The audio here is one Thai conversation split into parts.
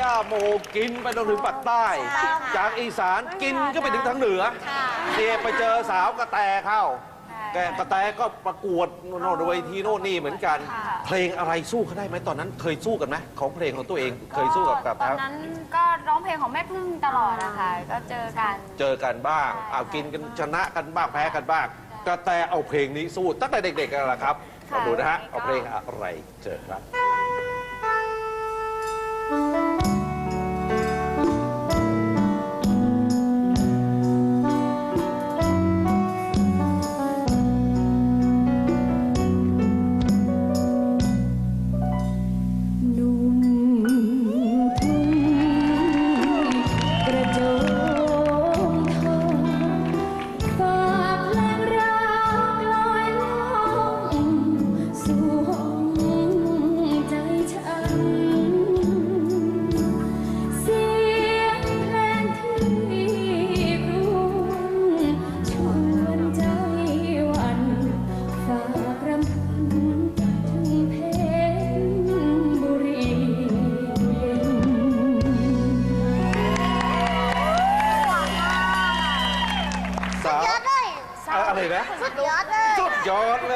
ย่าโมกินไปจนถึงปักใต้ ใช่ค่ะ จากอีสานกินก็ไปถึงทางเหนือค่ะเนี่ยไปเจอสาวกระแตเข้าค่ะแกกระแตก็ประกวดโน่นเวทีโน่นนี่เหมือนกันค่ะเพลงอะไรสู้เขาได้ไหมตอนนั้น เคยสู้กันไหมของเพลงของตัวเองเคยสู้กับกับตอนเขานั้นก็ร้องเพลงของแม่พึ่งตลอดนะคะ ก็เจอกันเจอกันบ้างใช่เอากินกันชนะกันบ้างแพ้กันบ้างกระแตเอาเพลงนี้สู้ตั้งแต่เด็กๆกันแหละครับค่ะมาดูนะฮะก็เอาเพลงอะไรเจอครับ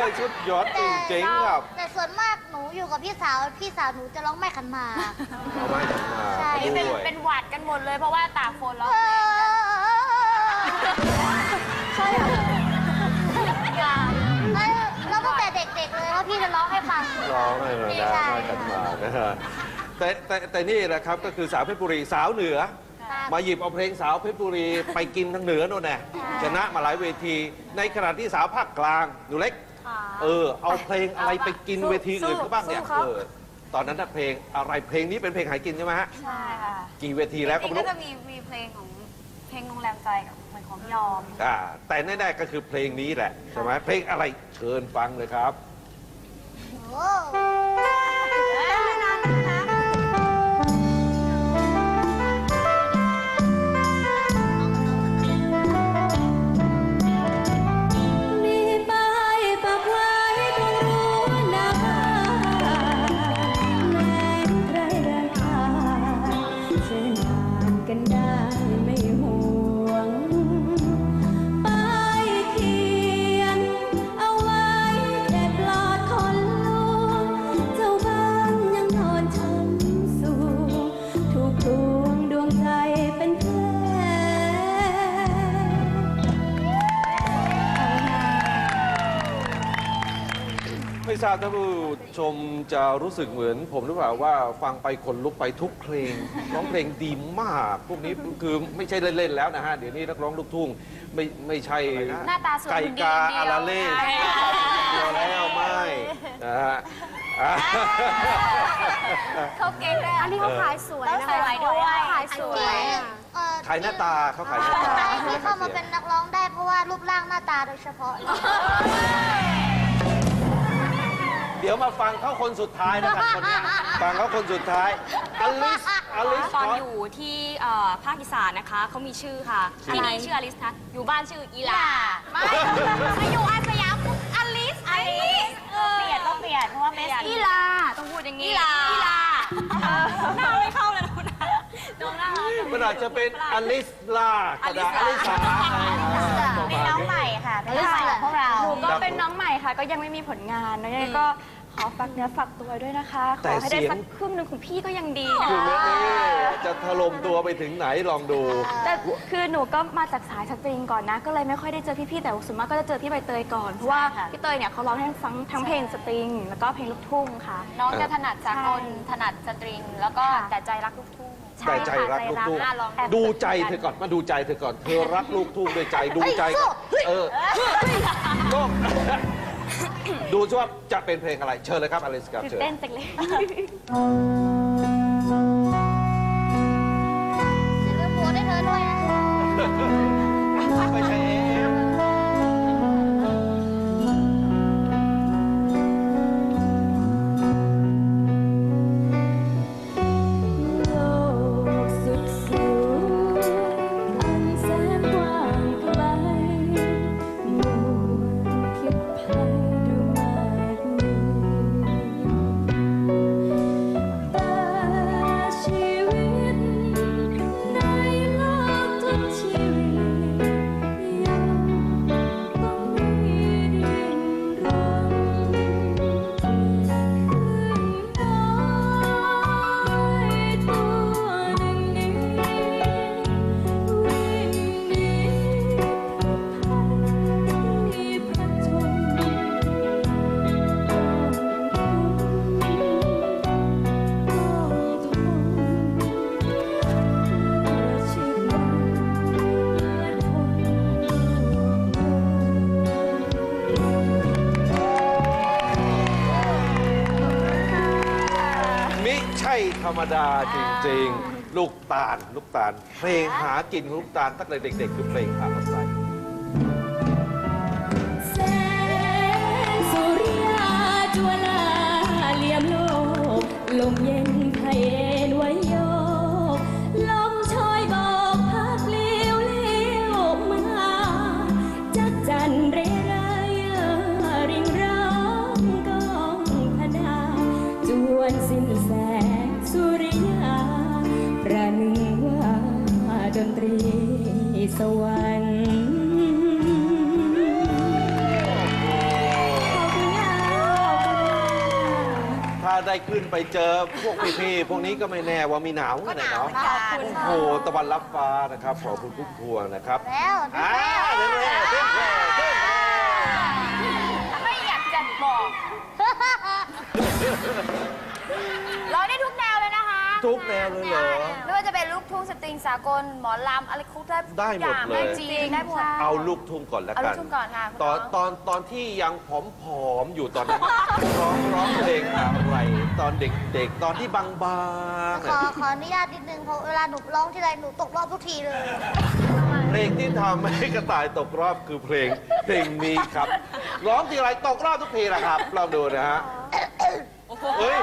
เลยสุดยอดจริงๆครับ แต่ส่วนมากหนูอยู่กับพี่สาว พี่สาวหนูจะร้องไม่ขันหมากเอาไม้กันมาใช่อันนี้เป็นด้วยเป็นหวัดกันหมดเลยเพราะว่าตากฝนร้องเอเพลงกันอใช่แล้วตั้งแต่เด็กๆเลยว่าพี่จะร้องให้ฟัง ร้องให้มาได้ใช่ไม้กันมานะฮะแต่แต่แต่นี่แหละครับก็คือสาวเพชรบุรีสาวเหนือ มาหยิบเอาเพลงสาวเพชรบุรีไปกินทางเหนือโน่นแน่ชนะมาหลายเวที ในขณะที่สาวภาคกลางหนูเล็ก เออ เอาเพลงอะไรไปกินเวทีอื่นเขาบ้างเนี่ยเออตอนนั้นน่ะเพลงอะไรเพลงนี้เป็นเพลงหายกินใช่ไหมฮะใช่ค่ะกี่เวทีแล้วก็จริไม่งๆก็รู้จะมีมีเพลงของเพลงโรงแรมใจกับเหมือนของยอม อ่าแต่แน่ๆก็คือเพลงนี้แหละใช่ไหมเพลงอะไรเชิญฟังเลยครับ โอ้ ไม่ทราบท่านผู้ชมจะรู้สึกเหมือนผมหรือเปล่าว่าฟังไปคนลุกไปทุกเพลงร้องเพลงดีมาก พวกนี้คือไม่ใช่เล่นๆแล้วนะฮะ เดี๋ยวนี้นักร้องลูกทุ่งไม่ไม่ใช่หน้าตาสวยไก่คนดีกาอย่างเดียวอาราเล่ใช่ค่ะเดียวแล้วไม่นะฮะอะเขาเก่งเลยอันนี้เขาขายสวยนะสวยด้วยขายสวยเอ่อขายหน้าตาเขาขายหน้าตาที่เข้ามาเป็นนักร้องได้เพราะว่ารูปร่างหน้าตาโดยเฉพาะเลยเดี๋ยวมาฟังเขาคนสุดท้ายนะครับคนนี้ฟังเขาคนสุดท้ายอลิสอลิสตอนขออยู่ที่เอ่อภาคอีสานนะคะเขามีชื่อค่ะที่นี่ชื่ออลิสนะอยู่บ้านชื่ออีหลา ไม่ไม่อยู่อาสยามปุ๊บอลิสอลิสเปลี่ยนต้องเปลี่ยนเพราะว่าเมสอีหลา ต้องพูดอย่างนี้อีหลา อีหลาเออหน้าไม่เข้าเลยนะคุณนะน้องน่ารักมันอาจจะเป็นอลิสลาก็ได้ออลิลิสสาลาประเป็นมาณน้องนี้ใหม่ค่ะเป็นน้องใหม่ของพวกเรา หนูก็เป็นน้องใหม่ค่ะ ก็ยังไม่มีผลงานนะยังไงก็ ขอฝากเนื้อฝากตัวด้วยนะคะ ขแต่อให้ได้เสียง สักครึ่งหนึ่งของพี่ก็ยังดีนะคือเรื่องนี้จะถล่มตัวไปถึงไหนลองดู แต่คือหนูก็มาจากสายสตริงก่อนนะ ก็เลยไม่ค่อยได้เจอพี่ๆแต่ส่วนมากก็จะเจอพี่ใบเตยก่อน เพราะว่าใช่ค่ะ พี่เตยเนี่ยเขาร้องให้ฟังทั้งเพลงสตริง แล้วก็เพลงลูกทุ่งค่ะ น้องจะถนัดสากลใช่ถนัดสตริง แล้วก็ค่ะ แต่ใจรักลูกทุ่ง แต่ใจรักลูกทุ่งน่าลองดูใจเธอก่อนมาดูใจเธอก่อน เธอรักลูกทุ่งด้วยใจดูใจก่อนเออก็ ดูซิว่าจะเป็นเพลงอะไร เชิญเลยครับอลิสครับตื่นเชิญ เต้นจังเลยอย่ ธรรมดาจริง ๆ ลูกตาล ลูกตาล เพลงหากินของลูกตาลตั้งแต่เด็ก ๆ คือเพลงอะไรแสงสุริยาจวลาเหลี่ยมโลก ลมเย็นไทยเอ็นไว้โยกลมชอยบอกพักเลี้ยวเลี้ยวมาจักจันเรไรริงร้องกองพนาจวนสิ้นแสง สุริยา ประหนึ่งว่าดนตรีสวรรค์ถ้าได้ขึ้นไปเจอพวกพี่ๆพวกนี้ก็ไม่แน่ว่ามีหนาวกันนะเนาะขอบคุณโอ้โหตะวันรับฟ้านะครับขอบคุณทุกพวงนะครับแล้วถึงอ่าแล้วเด้งเด้งเด้งเด้งไม่อยากจะบอกร้องได้ ทุกแนวเลยนะคะทุกแนวเลยเหรอ ไม่ว่าจะเป็นลูกทุ่งสตริงสากลหมอลำอะไรคุกได้ได้หมดเลยจริงได้หมด เอาลูกทุ่งก่อนแล้วเอากัลูนกทุ่งก่อนค่ะคุณตอนน้อง ตอนตอนที่ยังผอมๆอยู่ตอนนั้น ร้องร้องเพลงอะไร ตอนเด็กๆ ตอนที่บางๆขอ อะขออนุญาตนิดนึงเพราะเวลาหนูร้องที่ไรหนูตกรอบทุกทีเลย เพลงที่ทำให้กระต่ายตกรอบคือเพลงเพลงนี้ครับ ร้องทีไรตกรอบทุกทีแหละครับลองดูนะฮะเฮ้ย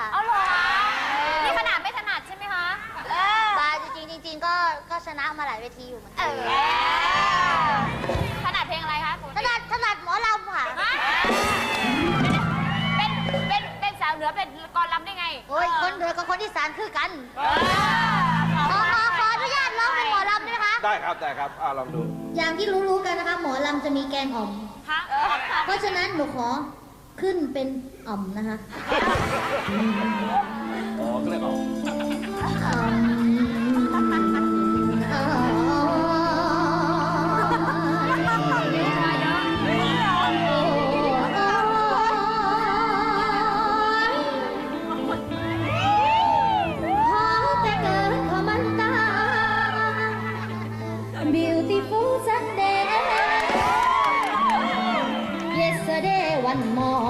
ค่ะเอาเหรอนี่ขนาดไม่ถนัดใช่ไหมคะเออตาจริงๆจริง ๆ ก็ก็ชนะมาหลายเวทีอยู่เหมือนเอกันอถนัดเพลงอะไรคะปกถตินัดถนัดหมอลำค่ะฮะเป็นเป็นเป็นสาวเหนือเป็นกรลำได้ไงโอ้ยคนเหนือกับคนอีสานคือกันเออขอขอขออนุญาตร้องเป็นหมอลำได้ไหมคะ ได้ครับ ได้ครับอ่าลองดู อย่างที่รู้ๆกันนะคะ หมอลำจะมีแกงอ่อมฮะเพราะฉะนั้นหนูขอ ขึ้นเป็นอ่อมนะคะอ๋อก็เลยบอกอ่อมอ่อขอแต่เกิดขอมันตา Beautiful Sunday Yesterday one more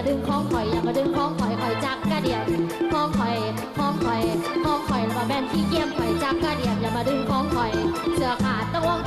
มาดึงของข่อยอย่ามาดึงของข่อยข่อยจักกะเดียบของข่อยของข่อยของข่อยแล้วมาแบนที่เกี่ยมข่อยจักกะเดียบอย่ามาดึงของข่อย เสื้อขาดต้องวง